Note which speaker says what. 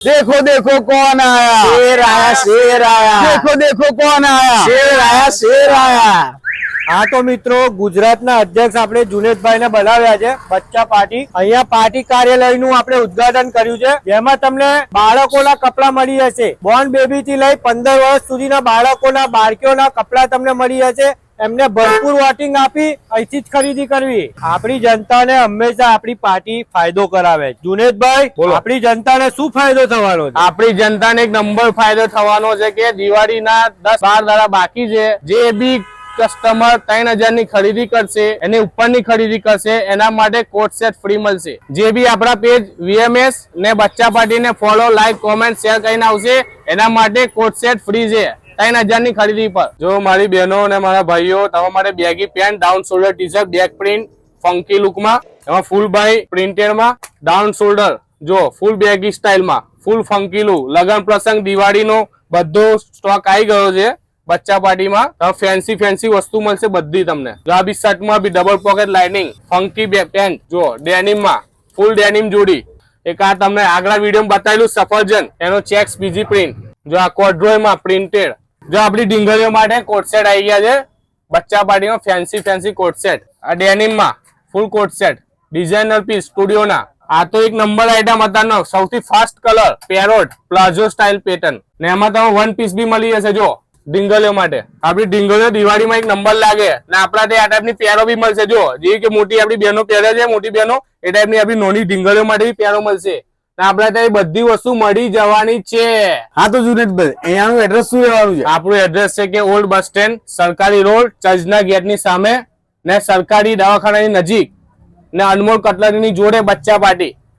Speaker 1: देखो देखो कौन आया
Speaker 2: शेर आया शेर आया
Speaker 1: देखो देखो कौन आया
Speaker 2: शेर आया शेर आया
Speaker 3: હા તો મિત્રો ગુજરાતના અધ્યક્ષ આપણે જુનેદભાઈ ને બોલાવ્યા છે બચ્ચા પાર્ટી અહીંયા પાર્ટી કાર્યાલયનું આપણે ઉદ્ઘાટન કર્યું છે જેમાં તમને બાળકોના કપડા મળી જશે બોર્ન બેબી થી લઈ પંદર વર્ષ સુધીના બાળકોના બાળકીઓના કપડા તમને મળી જશે એમને ભરપૂર વોટિંગ આપી અહીંથી જ ખરીદી કરવી. આપણી જનતાને હંમેશા આપણી પાર્ટી ફાયદો કરાવે. જુનેદભાઈ આપણી જનતાને શું ફાયદો થવાનો છે?
Speaker 1: આપણી જનતાને એક નંબર ફાયદો થવાનો છે કે દિવાળીના દસ બાર દાડા બાકી છે. જે બી કસ્ટમર ત્રણ હજારની ખરીદી કરશે એની ઉપરની ખરીદી કરશે એના માટે કોટ સેટ ફ્રી મળશે. જે બી આપણા પેજ વીએમએસ ને બચ્ચા પાર્ટી ને ફોલો લાઈક કોમેન્ટ શેર કરીને આવશે એના માટે કોટ સેટ ફ્રી છે. ત્રણ હજારની ખરીદી પર. જો મારી બહેનો અને મારા ભાઈઓ તમારા માટે baggy pant down shoulder T shirt back print funky લુકમાં એમાં ફૂલ બાય પ્રિન્ટેડમાં ડાઉન શોલ્ડર જો ફૂલ બેગી સ્ટાઇલમાં ફૂલ ફંકી લુક લગન પ્રસંગ, દિવાળીનો બધો સ્ટોક આવી ગયો છે. બચ્ચા પાર્ટીમાં ફેન્સી ફેન્સી વસ્તુ મળશે બધી તમને. જો આ બી શર્ટમાં બી ડબલ પોકેટ લાઇનિંગ ફંકી બે પેન્ટ જો ડેનિમમાં ફૂલ ડેનિમ જોડી. એક આ તમને આગળ વીડિયો બતાવેલું સફરજન, એનો ચેક્સ બીજી પ્રિન્ટ જો આ કોડ્રોયમાં પ્રિન્ટેડ જો આપણી ડીંગલીઓ માટે કોટસેટ આવી ગયા છે. બચ્ચા પાર્ટીમાં ફેન્સી ફેન્સી કોટસેટ આ ડેનિમમાં full coat set designer piece સ્ટુડિયોના આ તો એક નંબર આઈટમ હતા સૌથી fast colour parrot palazzo style pattern ને એમાં તમે વન પીસ બી મળી જશે જો ડીંગલીઓ માટે. આપણી ડીંગલીઓ દિવાળીમાં એક નંબર લાગે. ને આપણા તે આ ટાઈપની પેરો બી મળશે જો જે કે મોટી આપણી બહેનો પહેરે છે, મોટી બહેનો, એ ટાઈપની આપણી નોની ડીંગલીઓ માટે બી પેરો મળશે. આપણા ત્યાં બધી વસ્તુ મળી જવાની છે.
Speaker 2: હા તો જુનેદભાઈ અહીંયાનું એડ્રેસ શું રહેવાનું છે?
Speaker 1: આપણું એડ્રેસ છે કે ઓલ્ડ બસ સ્ટેન્ડ સરકારી રોડ ચર્ચના ગેટની સામે ને સરકારી દવાખાનાની નજીક ને અનમોલ કટલરીની જોડે બચ્ચા પાર્ટી.